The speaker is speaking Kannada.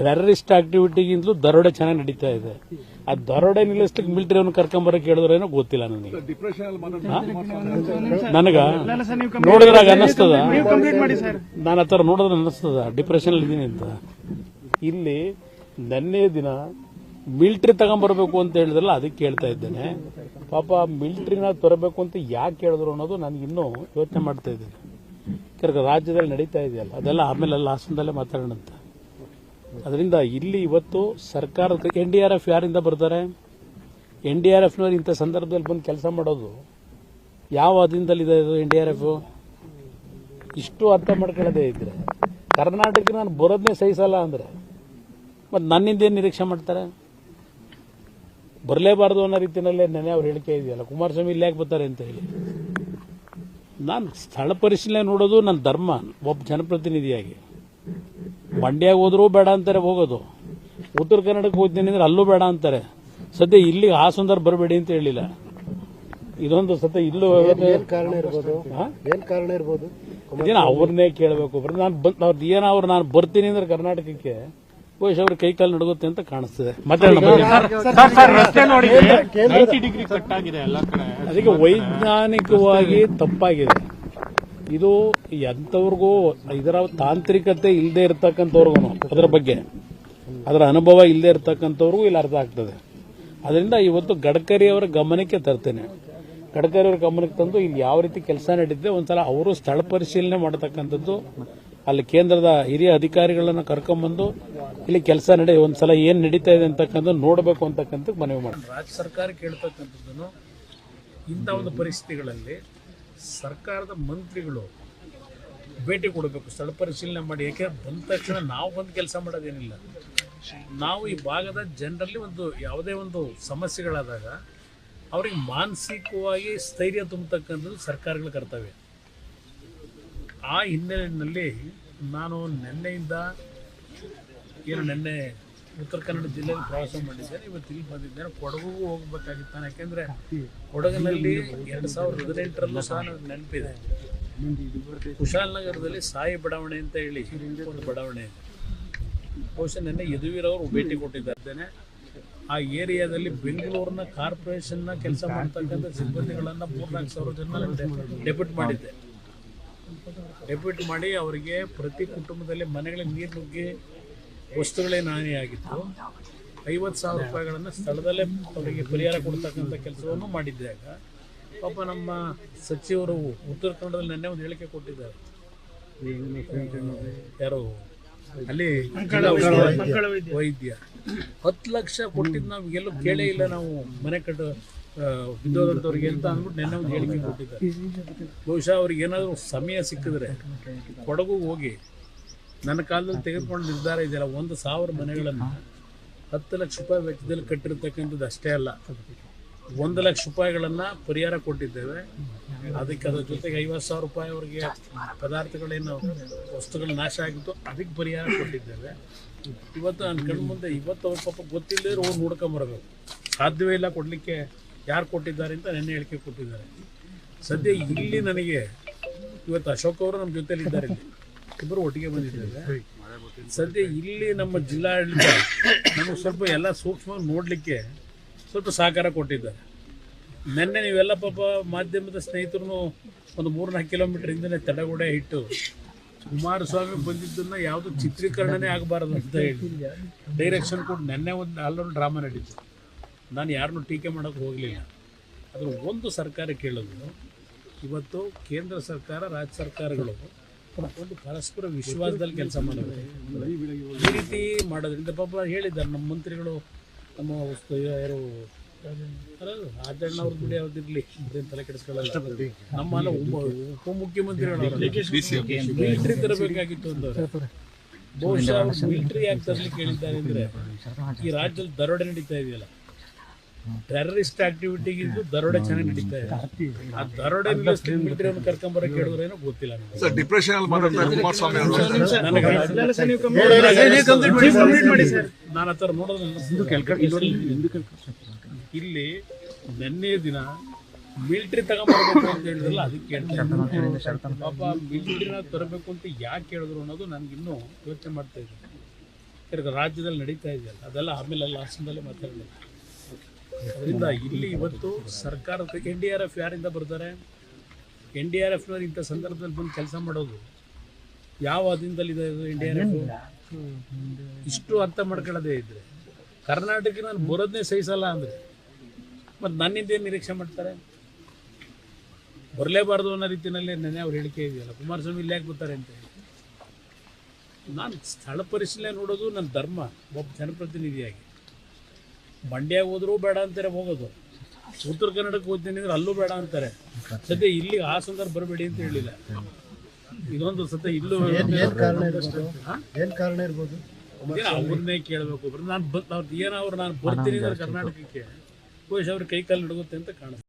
ಟೆರರಿಸ್ಟ್ ಆಕ್ಟಿವಿಟಿಗಿಂತಲೂ ದರೋಡೆ ಚೆನ್ನಾಗಿ ನಡೀತಾ ಇದೆ. ಆ ದರೋಡೆ ನಿಲ್ಲಿಸ್ಲಿಕ್ಕೆ ಮಿಲಿಟರಿ ಅವ್ನು ಕರ್ಕೊಂಬರಕ್ಕೆ ಹೇಳಿದ್ರೇನೋ ಗೊತ್ತಿಲ್ಲ ನನಗೆ. ಅಲ್ಲಿ ನನಗ? ನೋಡಿದ್ರಾಗ ಅನ್ನಿಸ್ತದ? ಕಂಪ್ಲೀಟ್ ಮಾಡಿ ಸರ್. ನಾನು ಆ ಥರ ನೋಡಿದ್ರೆ ಅನ್ನಿಸ್ತದ? ಡಿಪ್ರೆಷನ್ ಇದ್ದೀನಿ ಅಂತ. ಇಲ್ಲಿ ನೆನ್ನೆ ದಿನ ಮಿಲ್ಟ್ರಿ ತಗೊಂಬರ್ಬೇಕು ಅಂತ ಹೇಳಿದ್ರಲ್ಲ ಅದಕ್ಕೆ ಕೇಳ್ತಾ ಇದ್ದೇನೆ. ಪಾಪ ಮಿಲ್ಟ್ರಿನ ತರಬೇಕು ಅಂತ ಯಾಕೆ ಹೇಳಿದ್ರು ಅನ್ನೋದು ನನಗೆ ಇನ್ನೂ ಯೋಚನೆ ಮಾಡ್ತಾ ಇದ್ದೇನೆ. ಯಾಕಂದ್ರೆ ರಾಜ್ಯದಲ್ಲಿ ನಡೀತಾ ಇದೆಯಲ್ಲ ಅದೆಲ್ಲ ಆಮೇಲೆ ಎಲ್ಲ ಹಾಸನದಲ್ಲೇ ಮಾತಾಡೋಣ ಅಂತ ಅದರಿಂದ ಇಲ್ಲಿ ಇವತ್ತು ಸರ್ಕಾರದ ಎನ್ ಡಿ ಆರ್ ಎಫ್ ಯಾರಿಂದ ಬರ್ತಾರೆ? ಎನ್ ಡಿ ಆರ್ ಎಫ್ನವ್ರು ಇಂಥ ಸಂದರ್ಭದಲ್ಲಿ ಬಂದು ಕೆಲಸ ಮಾಡೋದು ಯಾವ ಅಧೀನದಲ್ಲಿದೆ ಇದು ಎನ್ ಡಿ ಆರ್ ಎಫ್ ಇಷ್ಟು ಅರ್ಥ ಮಾಡ್ಕೊಳ್ಳೋದೇ ಇದ್ರೆ ಕರ್ನಾಟಕ ನಾನು ಬರೋದನ್ನೇ ಸಹಿಸಲ್ಲ ಅಂದ್ರೆ ಮತ್ತೆ ನನ್ನಿಂದ ಏನು ನಿರೀಕ್ಷೆ ಮಾಡ್ತಾರೆ? ಬರಲೇಬಾರ್ದು ಅನ್ನೋ ರೀತಿಯಲ್ಲೇ ನೆನೆ ಅವ್ರು ಹೇಳಿಕೆ ಇದೆಯಲ್ಲ, ಕುಮಾರಸ್ವಾಮಿ ಇಲ್ಲಿ ಯಾಕೆ ಬರ್ತಾರೆ ಅಂತ ಹೇಳಿ. ನಾನು ಸ್ಥಳ ಪರಿಶೀಲನೆ ನೋಡೋದು ನನ್ನ ಧರ್ಮ, ಒಬ್ಬ ಜನಪ್ರತಿನಿಧಿಯಾಗಿ. ಮಂಡ್ಯಾಗ ಹೋದ್ರೂ ಬೇಡ ಅಂತಾರೆ ಹೋಗೋದು. ಉತ್ತರ ಕರ್ನಾಟಕಕ್ಕೆ ಹೋಗ್ತೀನಿ ಅಂದ್ರೆ ಅಲ್ಲೂ ಬೇಡ ಅಂತಾರೆ. ಸದ್ಯ ಇಲ್ಲಿ ಸುಂದರ ಬರಬೇಡಿ ಅಂತ ಹೇಳಿಲ್ಲ. ಇದೊಂದು ಸತ್ಯ ಇಲ್ಲೂ ಏನ್ ಕಾರಣ ಇರ್ಬೋದು? ಏನ್ ಕಾರಣ ಇರ್ಬೋದು? ಇದೇನು ಅವ್ರನ್ನೇ ಕೇಳಬೇಕು. ನಾನು ಬಂದ್ ಅವ್ರದ್ದು ಏನೋ ಅವ್ರು ನಾನು ಬರ್ತೀನಿ ಅಂದ್ರೆ ಕರ್ನಾಟಕಕ್ಕೆ ಬಹುಶಃ ಅವ್ರ ಕೈ ಕಾಲು ನಡುಗುತ್ತೆ ಅಂತ ಕಾಣಿಸ್ತದೆ. ಮತ್ತೆ ಬನ್ನಿ. ರಸ್ತೆ ನೋಡಿ ನೈಂಟಿ ಡಿಗ್ರಿ ಕಟ್ ಆಗಿದೆ ಎಲ್ಲ ಕಡೆ. ಅದಕ್ಕೆ ವೈಜ್ಞಾನಿಕವಾಗಿ ತಪ್ಪಾಗಿದೆ. ಇದು ಎಂಥವ್ರಿಗೂ ಇದರ ತಾಂತ್ರಿಕತೆ ಇಲ್ಲದೆ ಇರತಕ್ಕಂಥವ್ರಿಗೂ ಅದರ ಬಗ್ಗೆ. ಅದರ ಅನುಭವ ಇಲ್ಲದೆ ಇರತಕ್ಕಂಥವ್ರಿಗೂ ಇಲ್ಲಿ ಅರ್ಥ ಆಗ್ತದೆ. ಅದರಿಂದ ಇವತ್ತು ಗಡ್ಕರಿ ಅವರ ಗಮನಕ್ಕೆ ತರ್ತೇನೆ. ಗಡ್ಕರಿ ಅವರ ಗಮನಕ್ಕೆ ತಂದು ಇಲ್ಲಿ ಯಾವ ರೀತಿ ಕೆಲಸ ನಡೀತಿದೆ, ಒಂದ್ಸಲ ಅವರು ಸ್ಥಳ ಪರಿಶೀಲನೆ ಮಾಡತಕ್ಕಂಥದ್ದು, ಅಲ್ಲಿ ಕೇಂದ್ರದ ಹಿರಿಯ ಅಧಿಕಾರಿಗಳನ್ನು ಕರ್ಕೊಂಡ್ಬಂದು ಇಲ್ಲಿ ಕೆಲಸ ನಡೆ, ಒಂದ್ಸಲ ಏನ್ ನಡೀತಾ ಇದೆ ಅಂತಕ್ಕಂಥ ನೋಡಬೇಕು ಅಂತಕ್ಕಂಥ ಮನವಿ ಮಾಡಿ ರಾಜ್ಯ ಸರ್ಕಾರ ಕೇಳ್ತಕ್ಕಂಥದ್ದನ್ನು ಇಂಥ ಒಂದು ಪರಿಸ್ಥಿತಿಗಳಲ್ಲಿ ಸರ್ಕಾರದ ಮಂತ್ರಿಗಳು ಭೇಟಿ ಕೊಡಬೇಕು, ಸ್ಥಳ ಪರಿಶೀಲನೆ ಮಾಡಿ. ಯಾಕೆ? ಬಂದ ತಕ್ಷಣ ನಾವು ಬಂದು ಕೆಲಸ ಮಾಡೋದೇನಿಲ್ಲ. ನಾವು ಈ ಭಾಗದ ಜನರಲ್ಲಿ ಒಂದು ಯಾವುದೇ ಒಂದು ಸಮಸ್ಯೆಗಳಾದಾಗ ಅವ್ರಿಗೆ ಮಾನಸಿಕವಾಗಿ ಸ್ಥೈರ್ಯ ತುಂಬತಕ್ಕಂಥದ್ದು ಸರ್ಕಾರಗಳ ಕರ್ತವ್ಯ. ಆ ಹಿನ್ನೆಲೆಯಲ್ಲಿ ನಾನು ನಿನ್ನೆಯಿಂದ ಏನು ನಿನ್ನೆ ಉತ್ತರ ಕನ್ನಡ ಜಿಲ್ಲೆಯಲ್ಲಿ ಪ್ರವಾಸ ಮಾಡಿದ್ದೇನೆ ಇವತ್ತು ಇಲ್ಲಿ ಬಂದಿದ್ದೇನೆ ಕೊಡಗುಗೂ ಹೋಗ್ಬೇಕಾಗಿತ್ತು ನಾನು ಯಾಕೆಂದ್ರೆ ಕೊಡಗಿನಲ್ಲಿ ಎರಡು ಸಾವಿರದ ಹದಿನೆಂಟರಲ್ಲೂ ಸಹ ನನಗೆ ನೆನಪಿದೆ. ಕುಶಾಲನಗರದಲ್ಲಿ ಸಾಯಿ ಬಡಾವಣೆ ಅಂತ ಹೇಳಿ ಒಂದು ಬಡಾವಣೆ ಇದೆ. ಬಹುಶಃ ನಿನ್ನೆ ಯದುವೀರ್ ಅವರು ಭೇಟಿ ಕೊಟ್ಟಿದ್ದಾರೆ. ಆ ಏರಿಯಾದಲ್ಲಿ ಬೆಂಗಳೂರಿನ ಕಾರ್ಪೊರೇಷನ್ನ ಕೆಲಸ ಮಾಡ್ತಕ್ಕಂಥ ಸಿಬ್ಬಂದಿಗಳನ್ನ ಮೂರ್ನಾಲ್ಕು ಸಾವಿರ ಜನ ಡೆಪ್ಯೂಟ್ ಮಾಡಿದ್ದೆ. ಡೆಪ್ಯೂಟ್ ಮಾಡಿ ಅವರಿಗೆ ಪ್ರತಿ ಕುಟುಂಬದಲ್ಲಿ ಮನೆಗಳಿಗೆ ನೀರು ನುಗ್ಗಿ ವಸ್ತುಗಳೇನು ಆಗಿತ್ತು. ಐವತ್ತು ಸಾವಿರ ರೂಪಾಯಿಗಳನ್ನು ಸ್ಥಳದಲ್ಲೇ ಅವರಿಗೆ ಪರಿಹಾರ ಕೊಡ್ತಕ್ಕಂಥ ಕೆಲಸವನ್ನು ಮಾಡಿದ್ದಾಗ ಪಾಪ ನಮ್ಮ ಸಚಿವರು ಉತ್ತರ ಕನ್ನಡದಲ್ಲಿ ನಿನ್ನೆ ಒಂದು ಹೇಳಿಕೆ ಕೊಟ್ಟಿದ್ದಾರೆ. ಯಾರು? ಅಲ್ಲಿ ವೈದ್ಯ ಹತ್ತು ಲಕ್ಷ ಕೊಟ್ಟಿದ್ದು ನಾವು ಎಲ್ಲೂ ಕೇಳೇ ಇಲ್ಲ ನಾವು ಮನೆ ಕಟ್ಟು ಬಿದ್ದೋದಂಥವ್ರಿಗೆ ಅಂತ ಅಂದ್ಬಿಟ್ಟು ನೆನ್ನೆ ಒಂದು ಹೇಳಿಕೆ ಕೊಟ್ಟಿದ್ದಾರೆ. ಬಹುಶಃ ಅವ್ರಿಗೆ ಏನಾದರೂ ಸಮಯ ಸಿಕ್ಕಿದ್ರೆ ಕೊಡಗು ಹೋಗಿ ನನ್ನ ಕಾಲದಲ್ಲಿ ತೆಗೆದುಕೊಂಡು ನಿರ್ಧಾರ ಇದೆಯಲ್ಲ, ಒಂದು ಸಾವಿರ ಮನೆಗಳನ್ನು ಹತ್ತು ಲಕ್ಷ ರೂಪಾಯಿ ವೆಚ್ಚದಲ್ಲಿ ಕಟ್ಟಿರ್ತಕ್ಕಂಥದ್ದು ಅಷ್ಟೇ ಅಲ್ಲ. ಒಂದು ಲಕ್ಷ ರೂಪಾಯಿಗಳನ್ನು ಪರಿಹಾರ ಕೊಟ್ಟಿದ್ದೇವೆ. ಅದಕ್ಕೆ ಅದ್ರ ಜೊತೆಗೆ ಐವತ್ತು ಸಾವಿರ ರೂಪಾಯಿ ಅವರಿಗೆ ಪದಾರ್ಥಗಳೇನು ವಸ್ತುಗಳು ನಾಶ ಆಗಿತ್ತು, ಅದಕ್ಕೆ ಪರಿಹಾರ ಕೊಟ್ಟಿದ್ದೇವೆ. ಇವತ್ತು ನನ್ನ ಕಣ್ಣು ಮುಂದೆ, ಇವತ್ತು ಅವ್ರ ಪಾಪ ಗೊತ್ತಿಲ್ಲದೆ ಅವ್ರು ನೋಡ್ಕೊಂಬರ್ಬೇಕು ಸಾಧ್ಯವೇ ಇಲ್ಲ ಕೊಡಲಿಕ್ಕೆ ಯಾರು ಕೊಟ್ಟಿದ್ದಾರೆ ಅಂತ ನೆನ್ನೆ ಹೇಳಿಕೆ ಕೊಟ್ಟಿದ್ದಾರೆ. ಸದ್ಯ ಇಲ್ಲಿ ನನಗೆ ಇವತ್ತು ಅಶೋಕ್ ಅವರು ನಮ್ಮ ಜೊತೆಲಿ ಇದ್ದಾರೆ ಇಲ್ಲಿ. ಇಬ್ಬರು ಒಟ್ಟಿಗೆ ಬಂದಿದ್ದೇವೆ. ಸದ್ಯ ಇಲ್ಲಿ ನಮ್ಮ ಜಿಲ್ಲಾಡಳಿತ ನಮಗೆ ಸ್ವಲ್ಪ ಎಲ್ಲ ಸೂಕ್ಷ್ಮ ನೋಡಲಿಕ್ಕೆ ಸ್ವಲ್ಪ ಸಹಕಾರ ಕೊಟ್ಟಿದ್ದಾರೆ. ನಿನ್ನೆ ನೀವೆಲ್ಲ ಪಾಪ ಮಾಧ್ಯಮದ ಸ್ನೇಹಿತರು ಒಂದು ಮೂರ್ನಾಲ್ಕು ಕಿಲೋಮೀಟರ್ ಹಿಂದೆ ತಡೆಗೋಡೆ ಇಟ್ಟು ಕುಮಾರಸ್ವಾಮಿ ಬಂದಿದ್ದನ್ನ ಯಾವುದು ಚಿತ್ರೀಕರಣನೇ ಆಗಬಾರದು ಅಂತ ಹೇಳಿ. ಡೈರೆಕ್ಷನ್ ಕೊಟ್ಟು ನೆನ್ನೆ ಒಂದು ಅಲ್ಲೊಂದು ಡ್ರಾಮಾ ನಡೀತು. ನಾನು ಯಾರನ್ನೂ ಟೀಕೆ ಮಾಡೋಕ್ಕೆ ಹೋಗಲಿಲ್ಲ. ಅದ್ರ ಒಂದು ಸರ್ಕಾರ ಕೇಳೋದು ಇವತ್ತು ಕೇಂದ್ರ ಸರ್ಕಾರ ರಾಜ್ಯ ಸರ್ಕಾರಗಳು ಒಂದು ಪರಸ್ಪರ ವಿಶ್ವಾಸದಲ್ಲಿ ಕೆಲಸ ಮಾಡಬೇಕು ಈ ರೀತಿ ಮಾಡೋದ್ರಿಂದ ಪಾಪ ಹೇಳಿದ್ದಾರೆ ನಮ್ಮ ಮಂತ್ರಿಗಳು, ನಮ್ಮ ಯಾರು? ರಾಜಣ್ಣ ಅವ್ರ ಬಿಡಿ ಯಾವ್ದಿರ್ಲಿ ಅದೇನ್ ತಲೆ ಕೆಡಿಸ್ಕೊಳ್ಳಲ್ಲ. ನಮ್ಮ ಅಲ್ಲ ಉಪ ಉಪಮುಖ್ಯಮಂತ್ರಿಗಳು ಮಿಲಿಟ್ರಿ ತರಬೇಕಾಗಿತ್ತು ಅಂತ ಬಹುಶಃ ಮಿಲಿಟರಿ ಯಾಕೆ ತರ್ಲಿಕ್ಕೆ ಹೇಳಿದ್ದಾರೆ ಅಂದ್ರೆ ಈ ರಾಜ್ಯದಲ್ಲಿ ದರೋಡೆ ನಡೀತಾ ಇದೆಯಲ್ಲ. ಟೆರರಿಸ್ಟ್ ಆಕ್ಟಿವಿಟಿಗಿಂತ ದರೋಡೆ ಚೆನ್ನಾಗಿ ನಡೀತಾ ಇದೆ. ಆ ದರೋಡೆ ಮಿಲಿಟರಿ ಅವ್ರನ್ನ ಕರ್ಕೊಂಬರಕ್ಕೆ ಹೇಳಿದ್ರೇನೋ ಗೊತ್ತಿಲ್ಲ. ನನಗೆ. ಸರ್ ಡಿಪ್ರೆಷನ್ ಅಲ್ಲಿ ಮಾತಾಡ್ತಾರೆ ಕುಮಾರಸ್ವಾಮಿ ಅವರು ನನಗೆ ಕಂಪ್ಲೀಟ್ ಮಾಡಿ. ಸರ್ ನಾನು ಆ ಥರ ಇಲ್ಲಿ ನಿನ್ನೆ ದಿನ ಮಿಲಿಟರಿ ತಗೊಂಬರ್ಬೇಕು ಅಂತ ಹೇಳಿದ್ರಲ್ಲ ಅದಕ್ಕೆ. ಪಾಪ ಮಿಲಿಟರಿನ ತರಬೇಕು ಅಂತ ಯಾಕೆ ಹೇಳಿದ್ರು ಅನ್ನೋದು ನನಗಿನ್ನೂ ಯೋಚನೆ ಮಾಡ್ತಾ ಇದ್ದೀನಿ. ರಾಜ್ಯದಲ್ಲಿ ನಡೀತಾ ಇದೆಯಲ್ಲ ಅದೆಲ್ಲ ಆಮೇಲೆ ಹಾಸನದಲ್ಲೇ ಮಾತಾಡಲಿಲ್ಲ ಅದರಿಂದ ಇಲ್ಲಿ ಇವತ್ತು ಸರ್ಕಾರದ ಎನ್ ಡಿ ಆರ್ ಎಫ್ ಯಾರಿಂದ ಬರ್ತಾರೆ? ಎನ್ ಡಿ ಆರ್ ಎಫ್ನವ್ರು ಇಂಥ ಸಂದರ್ಭದಲ್ಲಿ ಬಂದು ಕೆಲಸ ಮಾಡೋದು ಯಾವ ಅಧೀನದಲ್ಲಿದೆ ಇದು ಎನ್ ಡಿ ಆರ್ ಎಫ್ ಇಷ್ಟು ಅರ್ಥ ಮಾಡ್ಕೊಳ್ಳೋದೇ ಇದ್ರೆ ಕರ್ನಾಟಕ ನಾನು ಬರೋದನ್ನೇ ಸಹಿಸಲ್ಲ ಅಂದರೆ ಮತ್ತು ನನ್ನಿಂದ ಏನು ನಿರೀಕ್ಷೆ ಮಾಡ್ತಾರೆ? ಬರಲೇಬಾರ್ದು ಅನ್ನೋ ರೀತಿಯಲ್ಲಿ ನೆನೆ ಅವ್ರು ಹೇಳಿಕೆ ಇದೆಯಲ್ಲ ಕುಮಾರಸ್ವಾಮಿ ಇಲ್ಲಿ ಯಾಕೆ ಬರ್ತಾರೆ ಅಂತ ಹೇಳಿ. ನಾನು ಸ್ಥಳ ಪರಿಶೀಲನೆ ನೋಡೋದು ನನ್ನ ಧರ್ಮ ಒಬ್ಬ ಜನಪ್ರತಿನಿಧಿಯಾಗಿ. ಮಂಡ್ಯ ಹೋದ್ರೂ ಬೇಡ ಅಂತಾರೆ ಹೋಗೋದು. ಉತ್ತರ ಕನ್ನಡಕ್ಕೆ ಹೋಗ್ತೀನಿ ಅಂದ್ರೆ ಅಲ್ಲೂ ಬೇಡ ಅಂತಾರೆ. ಸದ್ಯ ಇಲ್ಲಿ ಆ ಸಂದರ್ಭ ಬರಬೇಡಿ ಅಂತ ಹೇಳಿಲ್ಲ. ಇದೊಂದು ಸದ್ಯ ಇಲ್ಲೂ ಏನ್ ಕಾರಣ ಇರ್ಬೋದು? ಏನ್ ಕಾರಣ ಇರ್ಬೋದು? ಏನೋ ಅವ್ರನ್ನೇ ಕೇಳಬೇಕು. ನಾನು ಬ ಅವ್ರದ್ದು ಏನೋ ಅವ್ರು ನಾನು ಬರ್ತೀನಿ ಅಂದ್ರೆ ಕರ್ನಾಟಕಕ್ಕೆ. ಕೋಶ್ ಅವ್ರ ಕೈ ಕಾಲು ನಡುಗುತ್ತೆ ಅಂತ ಕಾಣುತ್ತೆ.